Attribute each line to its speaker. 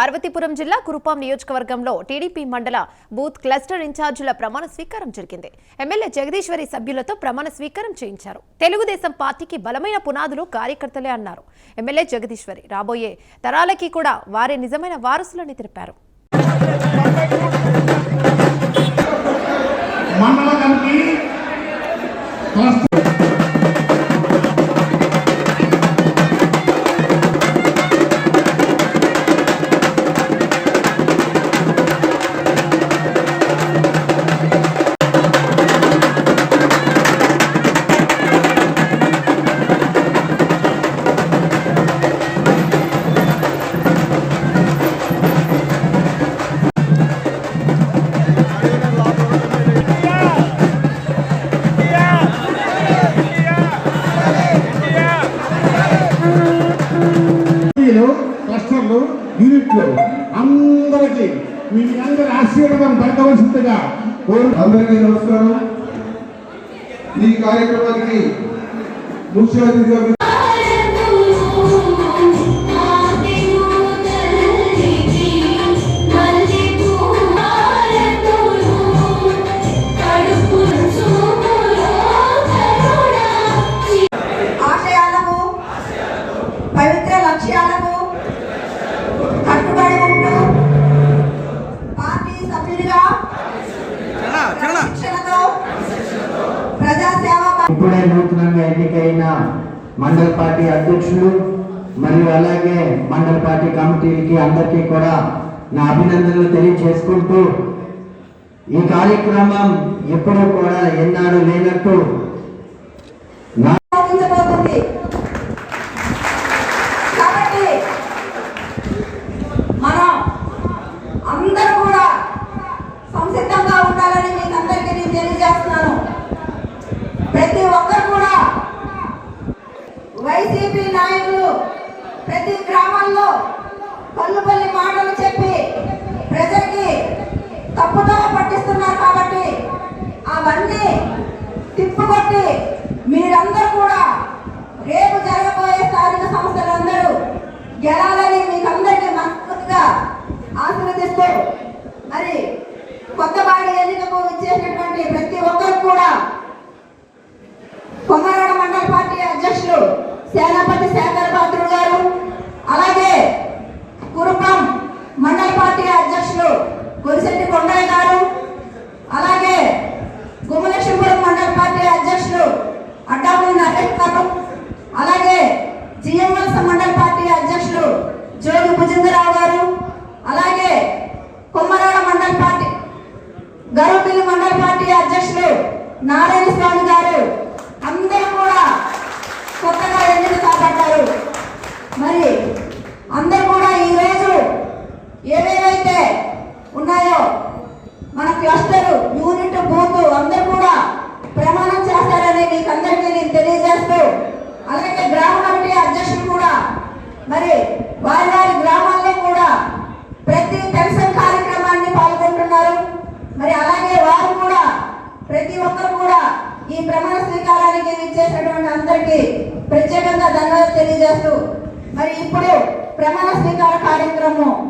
Speaker 1: పార్వతీపురం జిల్లా కురుపాం నియోజకవర్గంలో టీడీపీ మండల బూత్ క్లస్టర్ ఇన్ఛార్జీల ప్రమాణ స్వీకారం జరిగింది. ఎమ్మెల్యే జగదీశ్వరి సభ్యులతో ప్రమాణ స్వీకారం చేయించారు. తెలుగుదేశం పార్టీకి బలమైన పునాదులు కార్యకర్తలే అన్నారు. ఎమ్మెల్యే జగదీశ్వరి రాబోయే తరాలకి కూడా వారే నిజమైన వారసులని తెలిపారు.
Speaker 2: మండల ఆశీర్వాదం పెట్టవలసిందిగా
Speaker 3: అందరికీ నమస్కారం. ఈ కార్యక్రమానికి ముఖ్య అతిథిగా
Speaker 4: ఇప్పుడే నూతనంగా ఎన్నికైన మండల పార్టీ అధ్యక్షులు మరియు అలాగే మండల పార్టీ కమిటీకి అందరికీ కూడా నా అభినందనలు తెలియజేసుకుంటూ ఈ కార్యక్రమం ఎప్పుడూ కూడా ఎన్నాడు లేనట్టు
Speaker 5: fuerte. జిఎంఎస్ మండల పార్టీ అధ్యక్షులు జోగి భుజంగరావు గారు అలాగే కొమ్మరాడ మండల పార్టీ గరుపిల్లి మండల పార్టీ అధ్యక్షులు నారాయణ స్వామి గారు. అందరూ కూడా కొత్తగా ఎన్నిక కాబట్టారు. మరి అందరూ కూడా ఈరోజు ఏవేవైతే ఉన్నాయో మన క్లస్టర్ యూనిట్ బూత్ అందరూ కూడా ప్రమాణం చేస్తారని మీకు అందరికీ నేను తెలియజేస్తాను అలాగే గ్రామ కమిటీ అధ్యక్షులు కూడా మరి వారి వారి గ్రామాల్లో కూడా ప్రతి పెన్షన్ కార్యక్రమాన్ని పాల్గొంటున్నారు మరి అలాగే వారు కూడా ప్రతి ఒక్కరు కూడా ఈ ప్రమాణ స్వీకారానికి ఇచ్చేసినటువంటి అందరికీ ప్రత్యేకంగా ధన్యవాదాలు తెలియజేస్తూ మరి ఇప్పుడు ప్రమాణ స్వీకార కార్యక్రమం